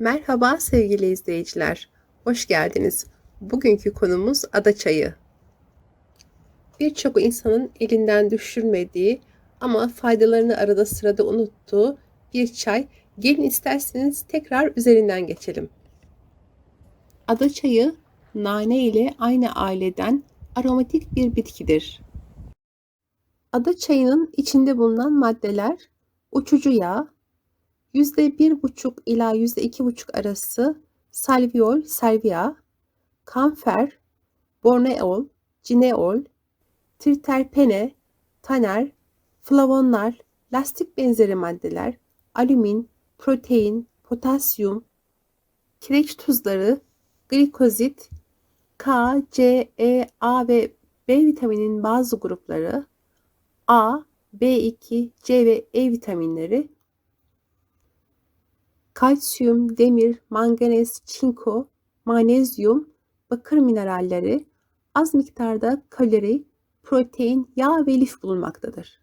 Merhaba sevgili izleyiciler. Hoş geldiniz. Bugünkü konumuz ada çayı. Birçok insanın elinden düşürmediği ama faydalarını arada sırada unuttuğu bir çay. Gelin isterseniz tekrar üzerinden geçelim. Ada çayı nane ile aynı aileden aromatik bir bitkidir. Ada çayının içinde bulunan maddeler uçucu yağ, %1,5 ila %2,5 arası salviol, salvia, kamfer, borneol, cineol, triterpene, taner, flavonlar, lastik benzeri maddeler, alümin, protein, potasyum, kireç tuzları, glikozit, K, C, E, A ve B vitaminin bazı grupları, A, B2, C ve E vitaminleri, kalsiyum, demir, manganez, çinko, manezyum, bakır mineralleri, az miktarda kalori, protein, yağ ve lif bulunmaktadır.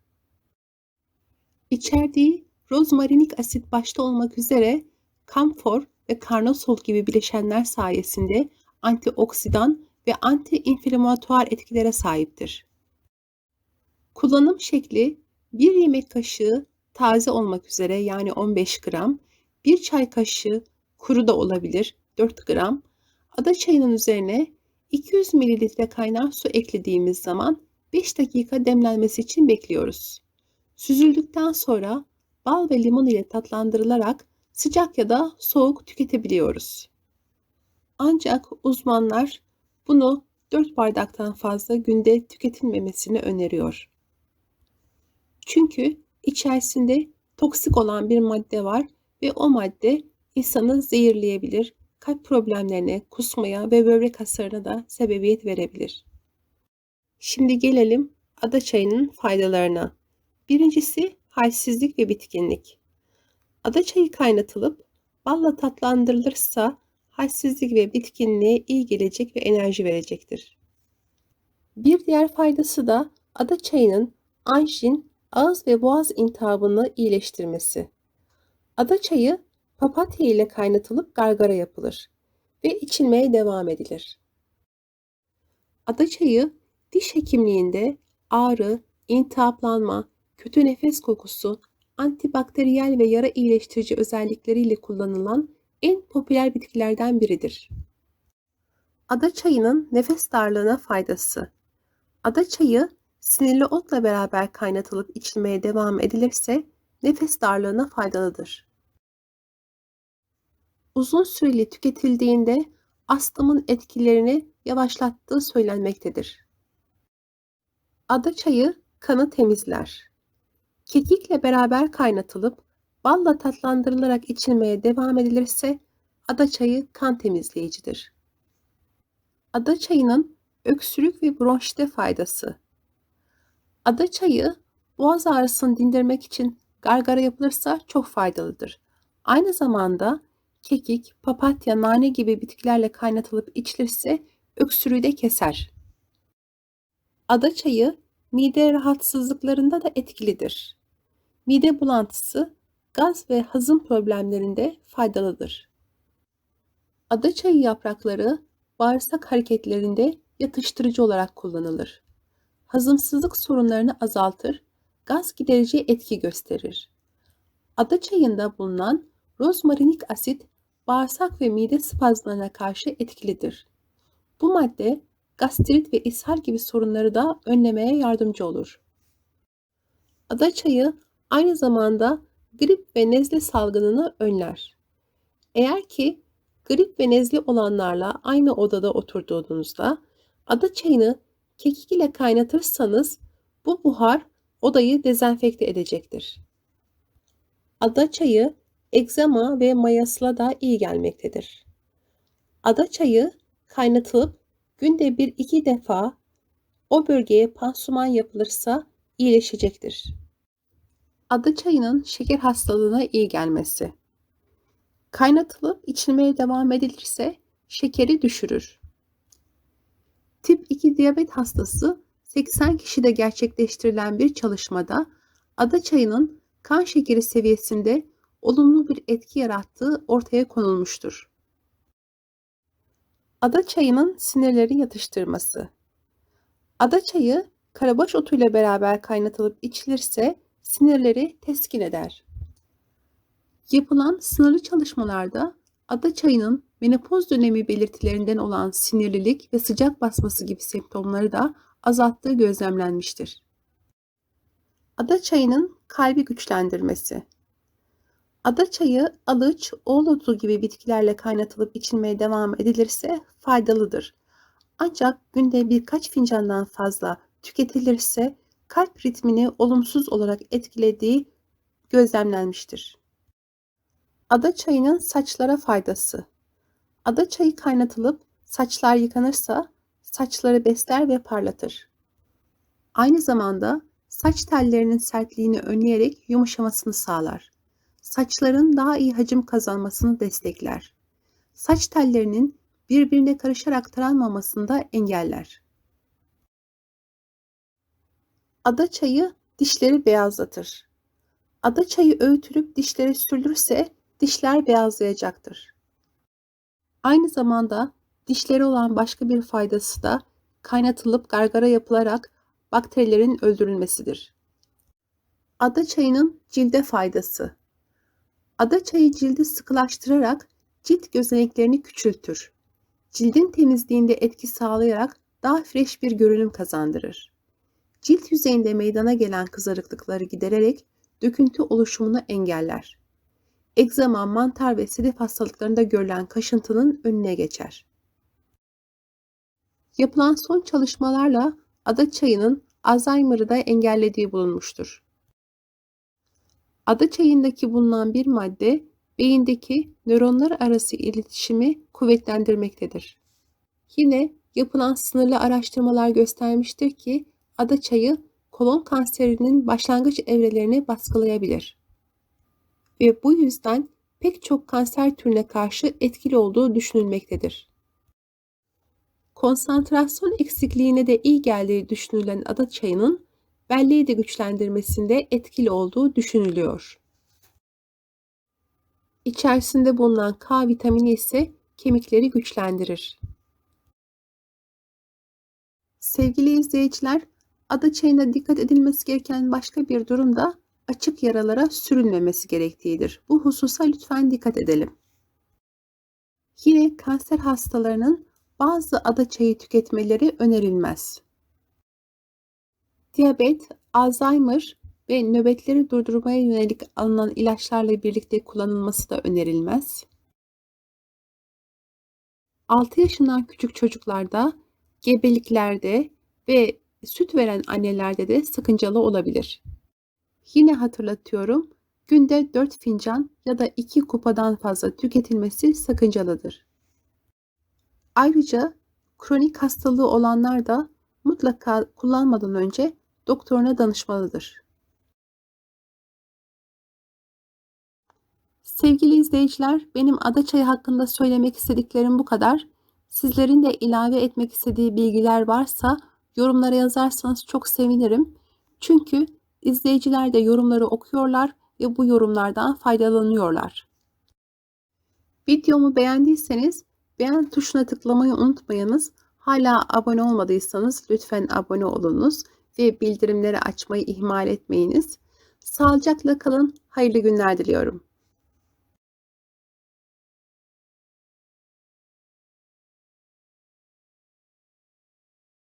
İçerdiği rozmarinik asit başta olmak üzere kamfor ve karnosol gibi bileşenler sayesinde antioksidan ve antiinflamatuar etkilere sahiptir. Kullanım şekli bir yemek kaşığı taze olmak üzere yani 15 gram, bir çay kaşığı kuru da olabilir 4 gram, ada çayının üzerine 200 ml kaynar su eklediğimiz zaman 5 dakika demlenmesi için bekliyoruz. Süzüldükten sonra bal ve limon ile tatlandırılarak sıcak ya da soğuk tüketebiliyoruz. Ancak uzmanlar bunu 4 bardaktan fazla günde tüketilmemesini öneriyor. Çünkü içerisinde toksik olan bir madde var ve o madde insanı zehirleyebilir, kalp problemlerine, kusmaya ve böbrek hasarına da sebebiyet verebilir. Şimdi gelelim ada çayının faydalarına. Birincisi halsizlik ve bitkinlik. Ada çayı kaynatılıp balla tatlandırılırsa halsizlik ve bitkinliğe iyi gelecek ve enerji verecektir. Bir diğer faydası da ada çayının anjin, ağız ve boğaz intihabını iyileştirmesi. Ada çayı papatya ile kaynatılıp gargara yapılır ve içilmeye devam edilir. Ada çayı diş hekimliğinde ağrı, intihaplanma, kötü nefes kokusu, antibakteriyel ve yara iyileştirici özellikleriyle kullanılan en popüler bitkilerden biridir. Ada çayının nefes darlığına faydası. Ada çayı sinirli otla beraber kaynatılıp içilmeye devam edilirse nefes darlığına faydalıdır. Uzun süreli tüketildiğinde astımın etkilerini yavaşlattığı söylenmektedir. Ada çayı kanı temizler. Kekikle beraber kaynatılıp balla tatlandırılarak içilmeye devam edilirse ada çayı kan temizleyicidir. Ada çayının öksürük ve bronşite faydası. Ada çayı boğaz ağrısını dindirmek için gargara yapılırsa çok faydalıdır. Aynı zamanda kekik, papatya, nane gibi bitkilerle kaynatılıp içilirse öksürüğü de keser. Ada çayı mide rahatsızlıklarında da etkilidir. Mide bulantısı, gaz ve hazım problemlerinde faydalıdır. Ada çayı yaprakları bağırsak hareketlerinde yatıştırıcı olarak kullanılır. Hazımsızlık sorunlarını azaltır, gaz giderici etki gösterir. Ada çayında bulunan rozmarinik asit bağırsak ve mide spazmlarına karşı etkilidir. Bu madde gastrit ve ishal gibi sorunları da önlemeye yardımcı olur. Ada çayı aynı zamanda grip ve nezle salgınını önler. Eğer ki grip ve nezle olanlarla aynı odada oturduğunuzda ada çayını kekik ile kaynatırsanız bu buhar odayı dezenfekte edecektir. Ada çayı egzama ve mayasla da iyi gelmektedir. Ada çayı kaynatılıp günde bir iki defa o bölgeye pansuman yapılırsa iyileşecektir. Ada çayının şeker hastalığına iyi gelmesi. Kaynatılıp içilmeye devam edilirse şekeri düşürür. Tip 2 diyabet hastası 80 kişide gerçekleştirilen bir çalışmada ada çayının kan şekeri seviyesinde olumlu bir etki yarattığı ortaya konulmuştur. Ada çayının sinirleri yatıştırması. Ada çayı karabaş otuyla beraber kaynatılıp içilirse sinirleri teskin eder. Yapılan sınırlı çalışmalarda ada çayının menopoz dönemi belirtilerinden olan sinirlilik ve sıcak basması gibi semptomları da azalttığı gözlemlenmiştir. Ada çayının kalbi güçlendirmesi. Ada çayı, alıç, oğlotu gibi bitkilerle kaynatılıp içilmeye devam edilirse faydalıdır. Ancak günde birkaç fincandan fazla tüketilirse kalp ritmini olumsuz olarak etkilediği gözlemlenmiştir. Ada çayının saçlara faydası. Ada çayı kaynatılıp saçlar yıkanırsa saçları besler ve parlatır. Aynı zamanda saç tellerinin sertliğini önleyerek yumuşamasını sağlar. Saçların daha iyi hacim kazanmasını destekler. Saç tellerinin birbirine karışarak taranmamasını da engeller. Ada çayı dişleri beyazlatır. Ada çayı öğütülüp dişlere sürülürse dişler beyazlayacaktır. Aynı zamanda dişleri olan başka bir faydası da kaynatılıp gargara yapılarak bakterilerin öldürülmesidir. Ada çayının cilde faydası. Ada çayı cildi sıkılaştırarak cilt gözeneklerini küçültür. Cildin temizliğinde etki sağlayarak daha fresh bir görünüm kazandırır. Cilt yüzeyinde meydana gelen kızarıklıkları gidererek döküntü oluşumunu engeller. Egzama, mantar ve sedef hastalıklarında görülen kaşıntının önüne geçer. Yapılan son çalışmalarla ada çayının Alzheimer'ı da engellediği bulunmuştur. Ada çayındaki bulunan bir madde beyindeki nöronlar arası iletişimi kuvvetlendirmektedir. Yine yapılan sınırlı araştırmalar göstermiştir ki ada çayı kolon kanserinin başlangıç evrelerini baskılayabilir. Ve bu yüzden pek çok kanser türüne karşı etkili olduğu düşünülmektedir. Konsantrasyon eksikliğine de iyi geldiği düşünülen ada çayının belleği de güçlendirmesinde etkili olduğu düşünülüyor. İçerisinde bulunan K vitamini ise kemikleri güçlendirir. Sevgili izleyiciler, ada çayına dikkat edilmesi gereken başka bir durum da açık yaralara sürülmemesi gerektiğidir. Bu hususa lütfen dikkat edelim. Yine kanser hastalarının bazı ada çayı tüketmeleri önerilmez. Diyabet, Alzheimer ve nöbetleri durdurmaya yönelik alınan ilaçlarla birlikte kullanılması da önerilmez. 6 yaşından küçük çocuklarda, gebeliklerde ve süt veren annelerde de sakıncalı olabilir. Yine hatırlatıyorum, günde 4 fincan ya da 2 kupadan fazla tüketilmesi sakıncalıdır. Ayrıca kronik hastalığı olanlar da mutlaka kullanmadan önce doktoruna danışmalıdır. Sevgili izleyiciler, benim ada çayı hakkında söylemek istediklerim bu kadar. Sizlerin de ilave etmek istediği bilgiler varsa yorumlara yazarsanız çok sevinirim. Çünkü izleyiciler de yorumları okuyorlar ve bu yorumlardan faydalanıyorlar. Videomu beğendiyseniz beğen tuşuna tıklamayı unutmayınız. Hala abone olmadıysanız lütfen abone olunuz ve bildirimleri açmayı ihmal etmeyiniz. Sağlıcakla kalın, hayırlı günler diliyorum.